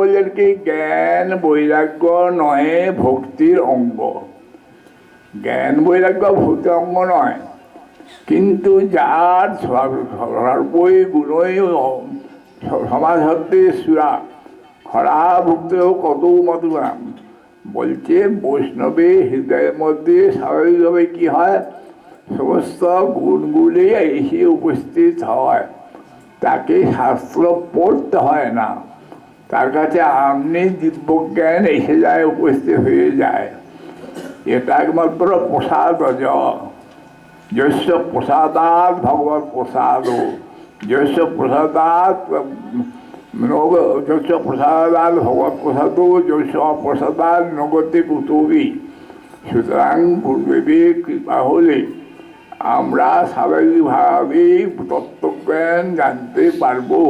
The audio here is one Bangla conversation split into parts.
বললেন কি জ্ঞান বৈরাগ্য নয় ভক্তির অঙ্গ। জ্ঞান বৈরাগ্য ভক্তির অঙ্গ নয়। কিন্তু যার সর- সর্বই গুণই সমাজ হতে সুরা। খরা ভুক্ত কত মধুরাম বলছে বৈষ্ণবে হৃদয়ের মধ্যে স্বাভাবিকভাবে কি হয়? সমস্ত গুণগুলি এসে উপস্থিত হয়। তাকে শাস্ত্র পড়তে হয় না। তার কাছে আমনি দিব্যজ্ঞান এসে যায় উপস্থিত হয়ে যায় এটা একমাত্র প্রসাদ যস্য প্রসাদাত ভগবত প্রসাদ যস্য প্রসাদাত নগ যস্য প্রসাদাত ভগবত প্রসাদ যস্য প্রসাদাত নগতি কুতুবি সুতরাং গুরুদেবী কৃপা হলে আমরা স্বাভাবিকভাবে তত্ত্বজ্ঞান জানতে পারবো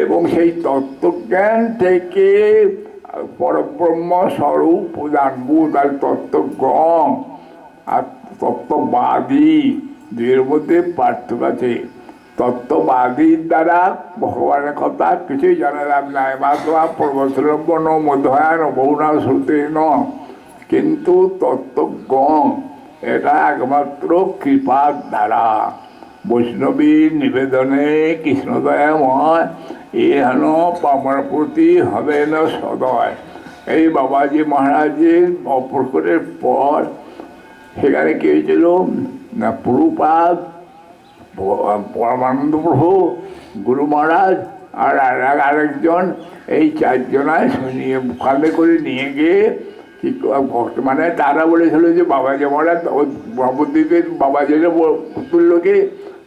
এবং সেই তত্ত্বজ্ঞান থেকে পরব্রহ্ম স্বরূপ জানব তার তত্ত্বজ্ঞম আর তত্ত্ববাদী দুয়ের মধ্যে পার্থক্য আছে। তত্ত্ববাদীর দ্বারা ভগবানের কথা কিছুই জানা যাবে না মাত্রা প্রবচলম্ব ন মধ্যয়ান বহুনা শ্রুতে ন কিন্তু তত্ত্বজ্ঞম এটা একমাত্র কৃপার দ্বারা। বৈষ্ণবীর নিবেদনে কৃষ্ণদয়াময় এ হেন পামর প্রতি হবে না সদয়। এই বাবাজি মহারাজের অপ্রকটের পর সেখানে কি হয়েছিল? না, প্রভুপাদ, পরমানন্দ প্রভু, গুরু মহারাজ আর আর- আরেকজন, এই চারজনায় নিয়ে কাঁধে করে নিয়ে গিয়ে মানে তারা বলেছিল যে বাবাজি মহারাজ ওই নবদ্বীপের বাবাজিরে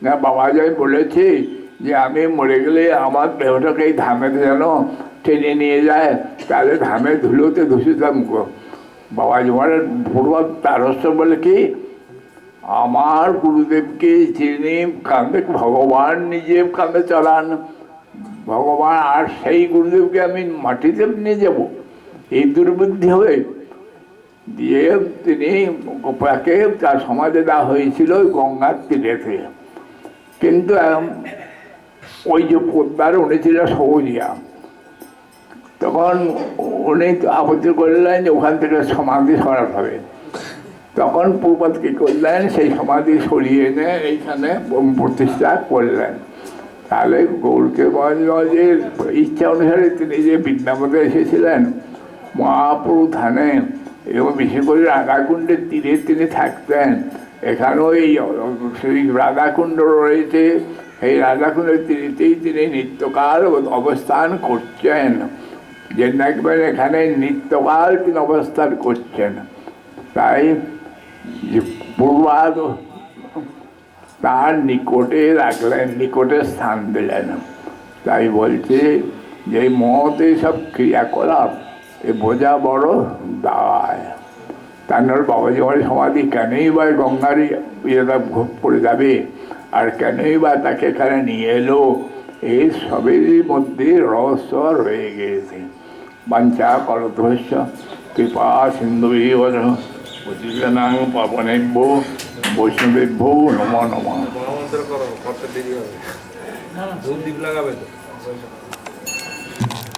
না বাবাজি বলেছে যে আমি মরে গেলে আমার দেহটাকে এই ধামেতে যেন টেনে নিয়ে যায়, তাহলে ধামে ধুলোতে ধুষিতাম বাবাজি মহারাজ পূর্ব তারস্য বলে কি, আমার গুরুদেবকে যিনি কাঁধে ভগবান নিজে কাঁধে চালান। ভগবান আর সেই গুরুদেবকে আমি মাটিতে নিয়ে যাব। এই দুর্বুদ্ধি হবে দিয়ে তিনি তাকে তার সমাজে দেওয়া হয়েছিল গঙ্গার তীরেতে। কিন্তু ওই যে পদ্মার উনি ছিল সবুজিয়া তখন উনি আপত্তি করলেন যে ওখান থেকে সমাধি সরাতে হবে। তখন পূর্বত কী করলেন, সেই সমাধি সরিয়ে এনে এইখানে প্রতিষ্ঠা করলেন। তাহলে গৌরকে মহারাজের ইচ্ছা অনুসারে তিনি যে বৃন্দাবনে এসেছিলেন মহাপ্রভু ধানে এবং বিশেষ করে রাধাকুণ্ডের তীরে তিনি থাকতেন। এখানেও এই সেই রাধাকুণ্ড রয়েছে। সেই রাধাকুণ্ডের তীরেতেই তিনি নিত্যকাল অবস্থান করছেন। যে দেখবেন এখানে নিত্যকাল তিনি অবস্থান করছেন। তাই পূর্বাদ তার নিকটে রাখলেন, নিকটে স্থান দিলেন। তাই বলছে যে মহতে সব ক্রিয়াকলাপ, এ বোঝা বড় দায়। তার বাবা আমার সমাধি কেনই বা গঙ্গারই ইয়েটা পড়ে যাবে? আর কেনই বা তাকে এখানে নিয়ে এলো? এই সবেরই মধ্যে রহস্য রয়ে গিয়েছে বাঞ্ছা করধ্বস্য কৃপা সিন্ধু পতিতানাং পাবনেভ্য বৈষ্ণবেভ্য নম নম। লাগাবে